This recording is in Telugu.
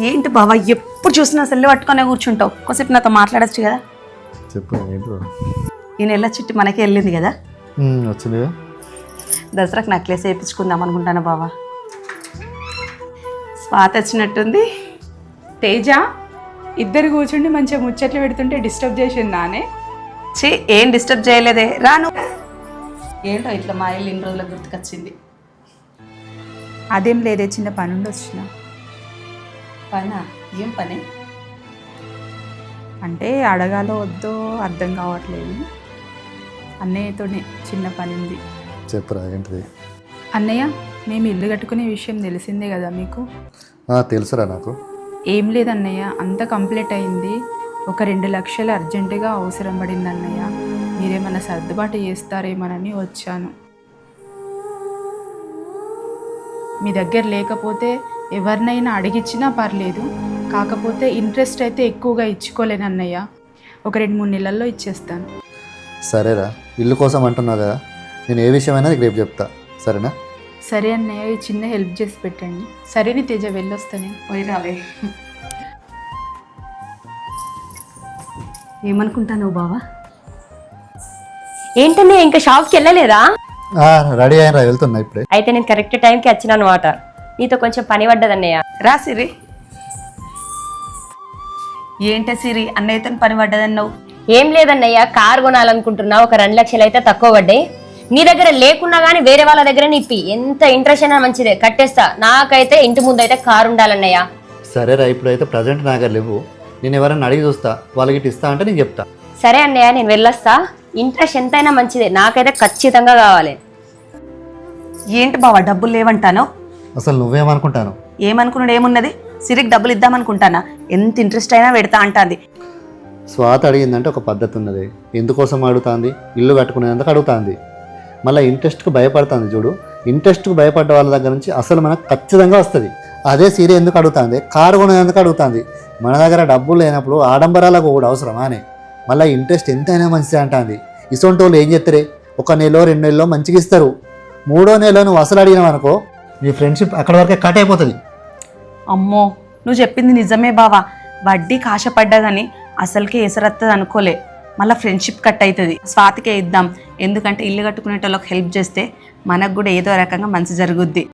ఏంటి బావా ఎప్పుడు చూసినా సెల్లు పట్టుకొనే కూర్చుంటావు? కొద్దిసేపు నాతో మాట్లాడచ్చు కదా? చెప్పు ఏంటో ఈ నెల చిట్టి మనకి వెళ్ళింది కదా? వచ్చిందిగా. దసరాకు నెక్లెస్ వేయించుకుందాం అనుకుంటాను బావా. స్వాత వచ్చినట్టుంది. తేజ ఇద్దరు కూర్చుండి మంచిగా ముచ్చట్లు పెడుతుంటే డిస్టర్బ్ చేసింది నానే. చీ ఏం డిస్టర్బ్ చేయలేదే. రాను. ఏంటో ఇట్లా మా ఇల్లు ఇన్ని రోజులకు గుర్తుకొచ్చింది. అదేం లేదే చిన్న పని ఉండి వచ్చిన పనా ఏం పని? అంటే అడగాలో వద్దో అర్థం కావట్లేదు. అన్నయ్యతోనే చిన్న పని ఉంది. చెప్పురా ఏంటిది? అన్నయ్య మేము ఇల్లు కట్టుకునే విషయం తెలిసిందే కదా మీకు? ఆ, తెలుసురా నాకు. ఏం లేదన్నయ్య అంత కంప్లీట్ అయింది. ఒక రెండు లక్షలు అర్జెంటుగా అవసరం పడింది అన్నయ్య. మీరేమైనా సర్దుబాటు చేస్తారేమోనని వచ్చాను. మీ దగ్గర లేకపోతే ఎవరినైనా అడిగిచ్చినా పర్లేదు. కాకపోతే ఇంట్రెస్ట్ అయితే ఎక్కువగా ఇచ్చుకోలేను అన్నయ్య. ఒక రెండు మూడు నెలల్లో ఇచ్చేస్తాను. సరేరా ఇల్లు కోసం అంటున్నావు కదా నేను ఏ విషయమైనా నీకు రేపు చెప్తా. సరేనా? సరే అన్నయ్య ఈ చిన్న హెల్ప్ చేసి పెట్టండి. సరేని తేజ వెళ్ళొస్తానే. పోయి రాలే ఏమనుకుంటాను బావా? ఏంటనే ఇంకా షాప్కి వెళ్ళలేదా? రెడీ అయినరా వెళ్తున్నా ఇప్పుడే. అయితే నేను కరెక్ట్ టైంకి వచ్చిన అనమాట నీతో కొంచెం పని పడ్డదన్నయ్య. రా సిరి. ఏంటే సిరి అన్నయ్యతో పని పడ్డదన్నావు? ఏం లేదన్నయ్య కార్ కొనాలనుకుంటున్నా ఒక రెండు లక్షలు అయితే తక్కువ పడ్డాయి. నీ దగ్గర లేకున్నా కానీ వేరే వాళ్ళ దగ్గర నిప్పి. ఎంత ఇంట్రెస్ట్ అయినా మంచిదే కట్టేస్తా. నాకైతే ఇంటి ముందు అయితే కారు ఉండాలన్నయ్య. సరేరా ఇప్పుడైతే ప్రజెంట్ నా దగ్గర లేవు. నేను ఎవరైనా అడిగి చూస్తా వాళ్ళకి ఇటు ఇస్తా అంటే నేను చెప్తా. సరే అన్నయ్య నేను వెళ్ళొస్తా. ఇంట్రెస్ట్ ఎంతైనా మంచిదే. నాకైతే ఖచ్చితంగా కావాలి. ఏంటి బావా డబ్బులు లేవంటానో? అసలు నువ్వేమనుకుంటాను? ఏమనుకున్నాడు ఏమున్నది? సిరికి డబ్బులు ఇద్దామనుకుంటానా? ఎంత ఇంట్రెస్ట్ అయినా పెడతా అంటాంది. స్వాత అడిగిందంటే ఒక పద్ధతి ఉన్నది. ఎందుకోసం అడుగుతాంది? ఇల్లు కట్టుకునేందుకు అడుగుతాంది. మళ్ళీ ఇంట్రెస్ట్కి భయపడుతుంది చూడు. ఇంట్రెస్ట్కి భయపడ్డ వాళ్ళ దగ్గర నుంచి అసలు మనకు ఖచ్చితంగా వస్తుంది. అదే సీరే ఎందుకు అడుగుతుంది? కారు కొనేందుకు అడుగుతుంది. మన దగ్గర డబ్బులు లేనప్పుడు ఆడంబరాలకు కూడా అవసరమా అని. మళ్ళీ ఇంట్రెస్ట్ ఎంతైనా మంచిది అంటుంది. ఇసొంటి వాళ్ళు ఏం చేస్తారే ఒక నెలలో రెండు నెలలో మంచిగా ఇస్తారు. మూడో నెలలో నువ్వు అసలు అడిగినావు అనుకో నీ ఫ్రెండ్షిప్ అక్కడ వరకే కట్ అయిపోతుంది. అమ్మో నువ్వు చెప్పింది నిజమే బావా. వడ్డీ కాశపడ్డా కానీ అసలుకే ఎసరత్తది అనుకోలే. మళ్ళీ ఫ్రెండ్షిప్ కట్ అవుతుంది స్వాతికే ఇద్దాం. ఎందుకంటే ఇల్లు కట్టుకునేటోళ్ళకి హెల్ప్ చేస్తే మనకు కూడా ఏదో రకంగా మంచి జరుగుద్ది.